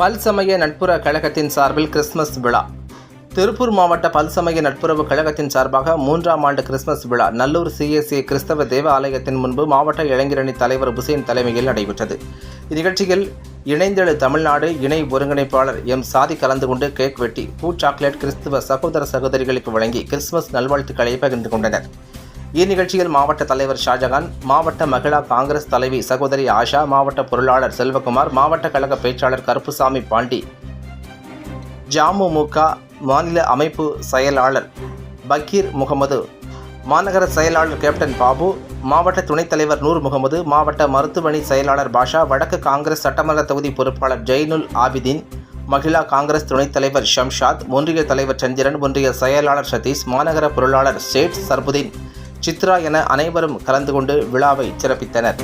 பல்சமய நட்புற கழகத்தின் சார்பில் கிறிஸ்துமஸ் விழா. திருப்பூர் மாவட்ட பல்சமய நட்புறவு கழகத்தின் சார்பாக மூன்றாம் ஆண்டு கிறிஸ்துமஸ் விழா நல்லூர் சிஎஸ்சி கிறிஸ்தவ தேவ ஆலயத்தின் முன்பு மாவட்ட இளைஞரணி தலைவர் புசேன் தலைமையில் நடைபெற்றது. இந்நிகழ்ச்சியில் இணைந்தெழு தமிழ்நாடு இணை ஒருங்கிணைப்பாளர் எம் சாதி கலந்து கொண்டு கேக் வெட்டி பூ சாக்லேட் கிறிஸ்துவ சகோதர சகோதரிகளுக்கு வழங்கி கிறிஸ்துமஸ் நல்வாழ்த்துக்களை பகிர்ந்து கொண்டனர். இந்நிகழ்ச்சியில் மாவட்ட தலைவர் ஷாஜகான் மாவட்ட மகிழா காங்கிரஸ் தலைவி சகோதரி ஆஷா மாவட்ட பொருளாளர் செல்வகுமார் மாவட்ட கழக பேச்சாளர் கருப்புசாமி பாண்டி ஜாமுமுக மாநில அமைப்பு செயலாளர் பக்கீர் முகமது மாநகர செயலாளர் கேப்டன் பாபு மாவட்ட துணைத் தலைவர் நூர் முகமது மாவட்ட மருத்துவமனை செயலாளர் பாஷா வடக்கு காங்கிரஸ் சட்டமன்ற தொகுதி பொறுப்பாளர் ஜெய்னுல் ஆபிதீன் மகிழா காங்கிரஸ் துணைத் தலைவர் ஷம்ஷாத் ஒன்றிய தலைவர் சந்திரன் ஒன்றிய செயலாளர் சதீஷ் மாநகர பொருளாளர் ஷேட் சர்புதீன் சித்ரா என அனைவரும் கலந்து கொண்டு விழாவை சிறப்பித்தனர்.